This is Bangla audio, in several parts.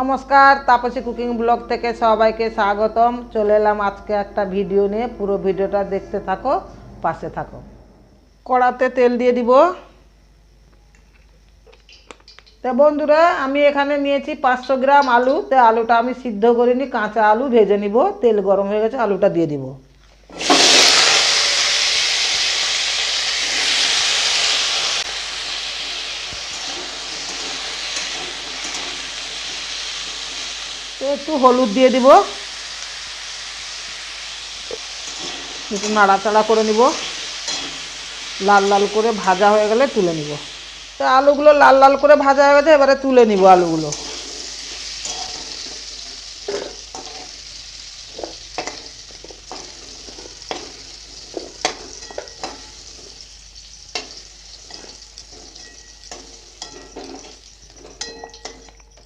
নমস্কার, তাপসী কুকিং ব্লগ থেকে সবাইকে স্বাগতম। চলে এলাম আজকে একটা ভিডিও নিয়ে। পুরো ভিডিওটা দেখতে থাকো, পাশে থাকো। কড়াতে তেল দিয়ে দিব। তো বন্ধুরা, আমি এখানে নিয়েছি পাঁচশো গ্রাম আলু। তো আলুটা আমি সিদ্ধ করিনি, কাঁচা আলু ভেজে নিব। তেল গরম হয়ে গেছে, আলুটা দিয়ে দিব। তো একটু হলুদ দিয়ে দিব। একটু নাড়াচাড়া করে নিব। লাল লাল করে ভাজা হয়ে গেলে তুলে নিব। তো আলুগুলো লাল লাল করে ভাজা হয়ে গেছে, এবারে তুলে নিব আলুগুলো।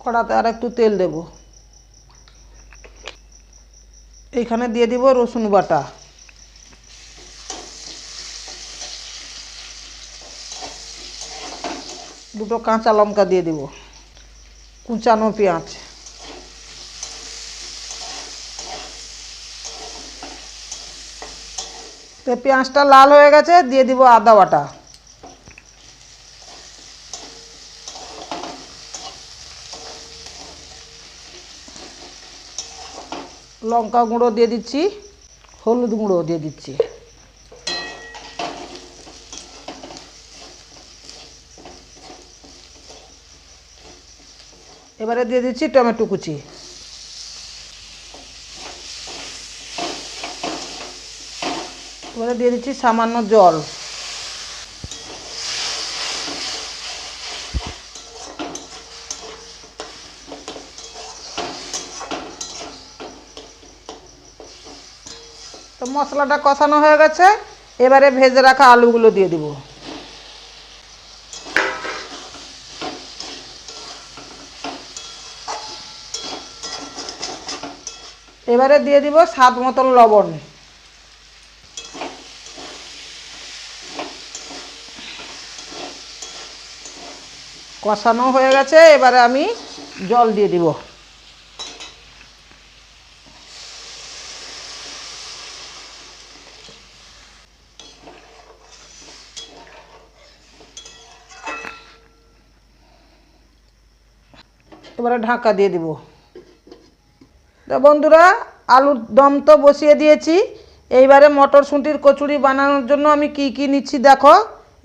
কড়াতে আর একটু তেল দেব। এইখানে দিয়ে দিব রসুন বাটা। দুটো কাঁচা লঙ্কা দিয়ে দিব। কুচানো পেঁয়াজ। তো পেঁয়াজটা লাল হয়ে গেছে, দিয়ে দিব আদা বাটা। লঙ্কা গুঁড়ো দিয়ে দিচ্ছি, হলুদ গুঁড়ো দিয়ে দিচ্ছি। এবারে দিয়ে দিচ্ছি টমেটো কুচি। এবারে দিয়ে দিচ্ছি সামান্য জল। তো মশলাটা কষানো হয়ে গেছে, এবারে ভেজে রাখা আলুগুলো দিয়ে দিব। এবারে দিয়ে দিব স্বাদ মতন লবণ। কষানো হয়ে গেছে, এবারে আমি জল দিয়ে দিব। এবারে ঢাকা দিয়ে দিব। তো বন্ধুরা, আলুর দম তো বসিয়ে দিয়েছি। এইবারে মটরশুঁটির কচুরি বানানোর জন্য আমি কি কি নিচ্ছি দেখো।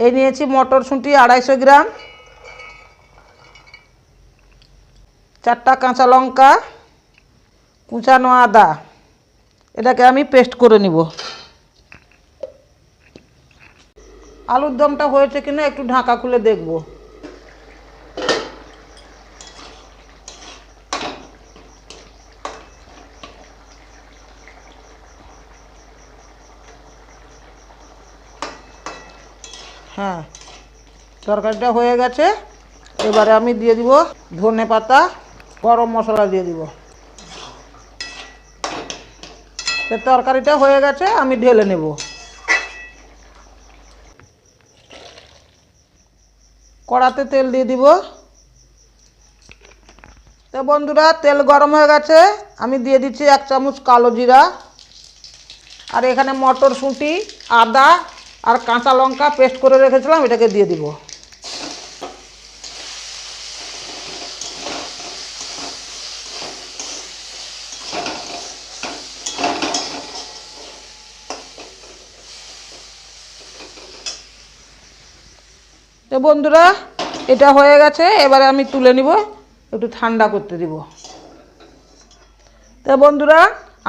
এই নিয়েছি মটরশুঁটি আড়াইশো গ্রাম, চারটা কাঁচা লঙ্কা, কুচানো আদা, এটাকে আমি পেস্ট করে নিব। আলুর দমটা হয়েছে কিনা একটু ঢাকা খুলে দেখব। হ্যাঁ তরকারিটা হয়ে গেছে। এবারে আমি দিয়ে দিব ধনে পাতা, গরম মশলা দিয়ে দিব। তরকারিটা হয়ে গেছে, আমি ঢেলে নেব। কড়াতে তেল দিয়ে দিব। তো বন্ধুরা, তেল গরম হয়ে গেছে, আমি দিয়ে দিচ্ছি এক চামচ কালো জিরা। আর এখানে মটরশুঁটি, আদা আর কাঁচা লঙ্কা পেস্ট করে রেখেছিলাম, এটাকে দিয়ে দিব। তো বন্ধুরা, এটা হয়ে গেছে, এবারে আমি তুলে নিব, একটু ঠান্ডা করতে দিব। তো বন্ধুরা,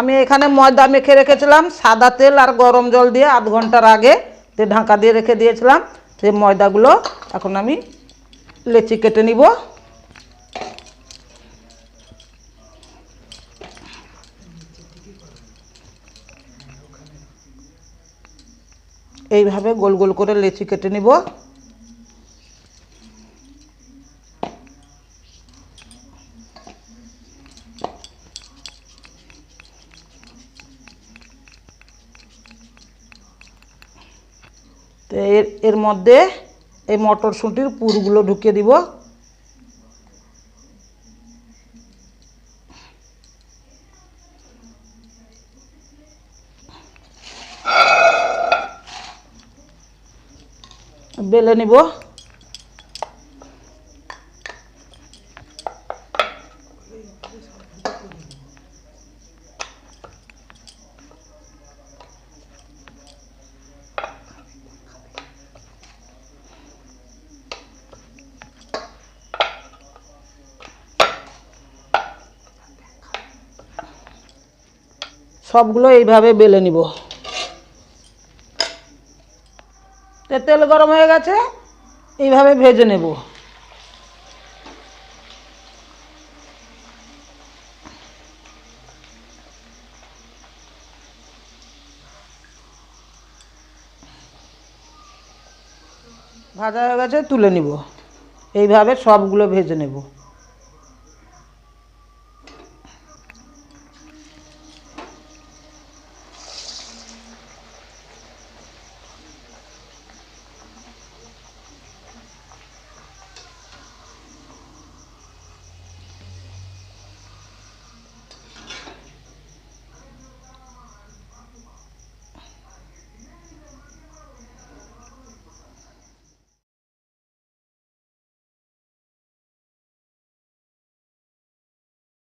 আমি এখানে ময়দা মেখে রেখেছিলাম, সাদা তেল আর গরম জল দিয়ে আধ ঘণ্টার আগে। তে ঢাকা দিয়ে রেখে দিয়েছিলাম, সেই ময়দাগুলো এখন আমি লেচি কেটে নিব। এইভাবে গোল গোল করে লেচি কেটে নিব। তো এর এর মধ্যে এই মটরশুঁটির পুরগুলো ঢুকিয়ে দিব। বেলে নিব। সবগুলো এইভাবে বেলে নিব। তেল গরম হয়ে গেছে, এইভাবে ভেজে নেব। ভাজা হয়ে গেছে, তুলে নিব। এইভাবে সবগুলো ভেজে নেব।